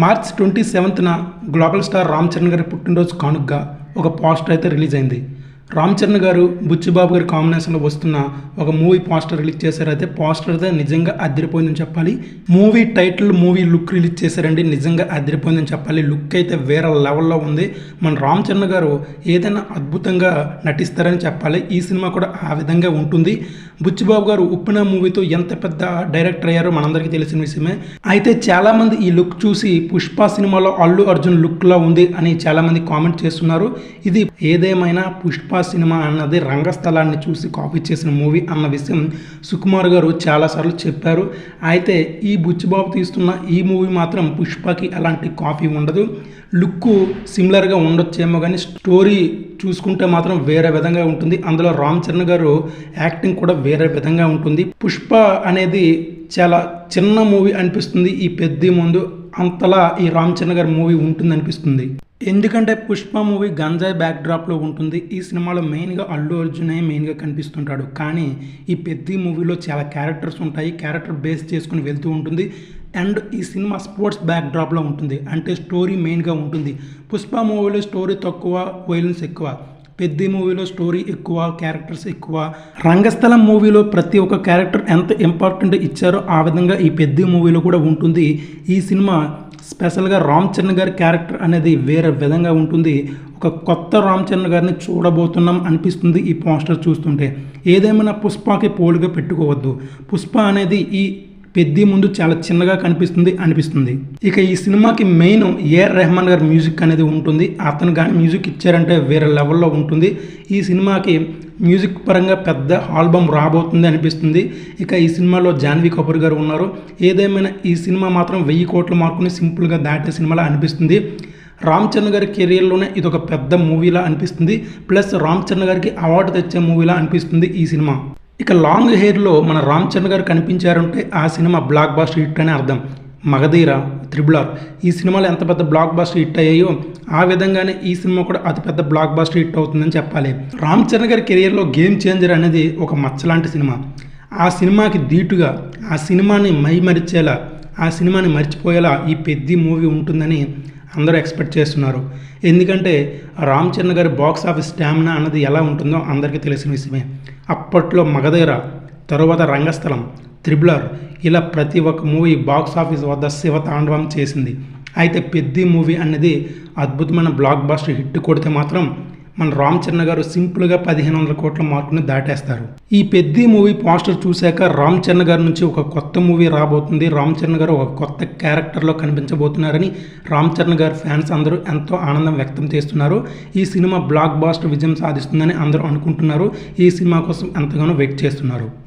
March twenty సెవెంత్న global star Ram Charan గారి పుట్టినరోజు కానుగ్గా ఒక పోస్టర్ అయితే రిలీజ్ అయింది. రామ్ చరణ్ గారు బుచ్చిబాబు గారి కాంబినేషన్లో వస్తున్న ఒక మూవీ పోస్టర్ రిలీజ్ చేశారు అయితే పోస్టర్ అయితే నిజంగా అదిరిపోయిందని చెప్పాలి. Movie title movie look release చేశారండి నిజంగా అదిరిపోయిందని చెప్పాలి. లుక్ అయితే వేరే లెవెల్లో ఉంది. మన రామ్ చరణ్ గారు ఏదైనా అద్భుతంగా నటిస్తారని చెప్పాలి. ఈ సినిమా కూడా ఆ విధంగా ఉంటుంది. బుచ్చిబాబు గారు ఉప్పిన మూవీతో ఎంత పెద్ద డైరెక్టర్ అయ్యారో మనందరికీ తెలిసిన విషయమే. అయితే చాలామంది ఈ లుక్ చూసి పుష్ప సినిమాలో అల్లు అర్జున్ లుక్లా ఉంది అని చాలామంది కామెంట్ చేస్తున్నారు. ఇది ఏదేమైనా పుష్ప సినిమా అన్నది రంగస్థలాన్ని చూసి కాపీ చేసిన మూవీ అన్న విషయం సుకుమార్ గారు చాలాసార్లు చెప్పారు. అయితే ఈ బుచ్చిబాబు తీస్తున్న ఈ మూవీ మాత్రం పుష్పకి ఎలాంటి కాపీ ఉండదు. లుక్ సిమిలర్గా ఉండొచ్చేమో కానీ స్టోరీ చూసుకుంటే మాత్రం వేరే విధంగా ఉంటుంది. అందులో రామ్ చరణ్ గారు యాక్టింగ్ కూడా వేరే విధంగా ఉంటుంది. పుష్ప అనేది చాలా చిన్న మూవీ అనిపిస్తుంది. ఈ పెద్ద ముందు అంతలా ఈ రామ్ చరణ్ గారి మూవీ ఉంటుంది అనిపిస్తుంది. ఎందుకంటే పుష్ప మూవీ గంజాయి బ్యాక్ డ్రాప్లో ఉంటుంది. ఈ సినిమాలో మెయిన్గా అల్లు అర్జునే మెయిన్గా కనిపిస్తుంటాడు. కానీ ఈ పెద్ద మూవీలో చాలా క్యారెక్టర్స్ ఉంటాయి. క్యారెక్టర్ బేస్ చేసుకుని వెళ్తూ ఉంటుంది. అండ్ ఈ సినిమా స్పోర్ట్స్ బ్యాక్ డ్రాప్లో ఉంటుంది. అంటే స్టోరీ మెయిన్గా ఉంటుంది. పుష్ప మూవీలో స్టోరీ తక్కువ వైలెన్స్ ఎక్కువ. పెద్ద మూవీలో స్టోరీ ఎక్కువ క్యారెక్టర్స్ ఎక్కువ. రంగస్థలం మూవీలో ప్రతి ఒక్క క్యారెక్టర్ ఎంత ఇంపార్టెంట్ ఇచ్చారో ఆ విధంగా ఈ పెద్ద మూవీలో కూడా ఉంటుంది. ఈ సినిమా స్పెషల్గా రామ్ చరణ్ గారి క్యారెక్టర్ అనేది వేరే విధంగా ఉంటుంది. ఒక కొత్త రామ్ చరణ్ గారిని చూడబోతున్నాం అనిపిస్తుంది ఈ పోస్టర్ చూస్తుంటే. ఏదేమైనా పుష్పకి పోలుగా పెట్టుకోవద్దు. పుష్ప అనేది ఈ పెద్ది ముందు చాలా చిన్నగా కనిపిస్తుంది అనిపిస్తుంది. ఇక ఈ సినిమాకి మెయిన్ ఏఆర్ రెహమాన్ గారి మ్యూజిక్ అనేది ఉంటుంది. అతను కానీ మ్యూజిక్ ఇచ్చారంటే వేరే లెవెల్లో ఉంటుంది. ఈ సినిమాకి మ్యూజిక్ పరంగా పెద్ద ఆల్బమ్ రాబోతుంది అనిపిస్తుంది. ఇక ఈ సినిమాలో జాన్వీ కపూర్ గారు ఉన్నారు. ఏదేమైనా ఈ సినిమా మాత్రం వెయ్యి కోట్ల మార్కుని సింపుల్గా దాటే సినిమాలా అనిపిస్తుంది. రామ్ చరణ్ గారి కెరియర్లోనే ఇది ఒక పెద్ద మూవీలా అనిపిస్తుంది. ప్లస్ రామ్ చరణ్ గారికి అవార్డు తెచ్చే మూవీలా అనిపిస్తుంది ఈ సినిమా. ఇక లాంగ్ హెయిర్లో మన రామ్ చరణ్ గారు కనిపించారంటే ఆ సినిమా బ్లాక్ బాస్టర్ హిట్ అని అర్థం. మగధీర త్రిబులార్ ఈ సినిమాలు ఎంత పెద్ద బ్లాక్ బాస్టర్ హిట్ అయ్యాయో ఆ విధంగానే ఈ సినిమా కూడా అతిపెద్ద బ్లాక్ బాస్టర్ హిట్ అవుతుందని చెప్పాలి. రామ్ చరణ్ గారి కెరియర్లో గేమ్ చేంజర్ అనేది ఒక మచ్చలాంటి సినిమా. ఆ సినిమాకి ధీటుగా ఆ సినిమాని మైమరిచేలా ఆ సినిమాని మర్చిపోయేలా ఈ పెద్ద మూవీ ఉంటుందని అందరూ ఎక్స్పెక్ట్ చేస్తున్నారు. ఎందుకంటే రామ్ చరణ్ గారి బాక్స్ ఆఫీస్ స్టామినా అన్నది ఎలా ఉంటుందో అందరికీ తెలిసిన విషయమే. అప్పట్లో మగధీర తరువాత రంగస్థలం త్రిబులర్ ఇలా ప్రతి ఒక్క మూవీ బాక్స్ ఆఫీస్ వద్ద శివతాండవం చేసింది. అయితే పెద్ది మూవీ అనేది అద్భుతమైన బ్లాక్ బాస్టర్ హిట్ కొడితే మాత్రం మన రామ్ చరణ్ గారు సింపుల్గా పదిహేను వందల కోట్ల మార్కుని దాటేస్తారు. ఈ పెద్ద మూవీ పోస్టర్ చూశాక రామ్ చరణ్ గారి నుంచి ఒక కొత్త మూవీ రాబోతుంది. రామ్ చరణ్ గారు ఒక కొత్త క్యారెక్టర్లో కనిపించబోతున్నారని రామ్ చరణ్ గారి ఫ్యాన్స్ అందరూ ఎంతో ఆనందం వ్యక్తం చేస్తున్నారు. ఈ సినిమా బ్లాక్ బాస్టర్ విజయం సాధిస్తుందని అందరూ అనుకుంటున్నారు. ఈ సినిమా కోసం ఎంతగానో వెయిట్ చేస్తున్నారు.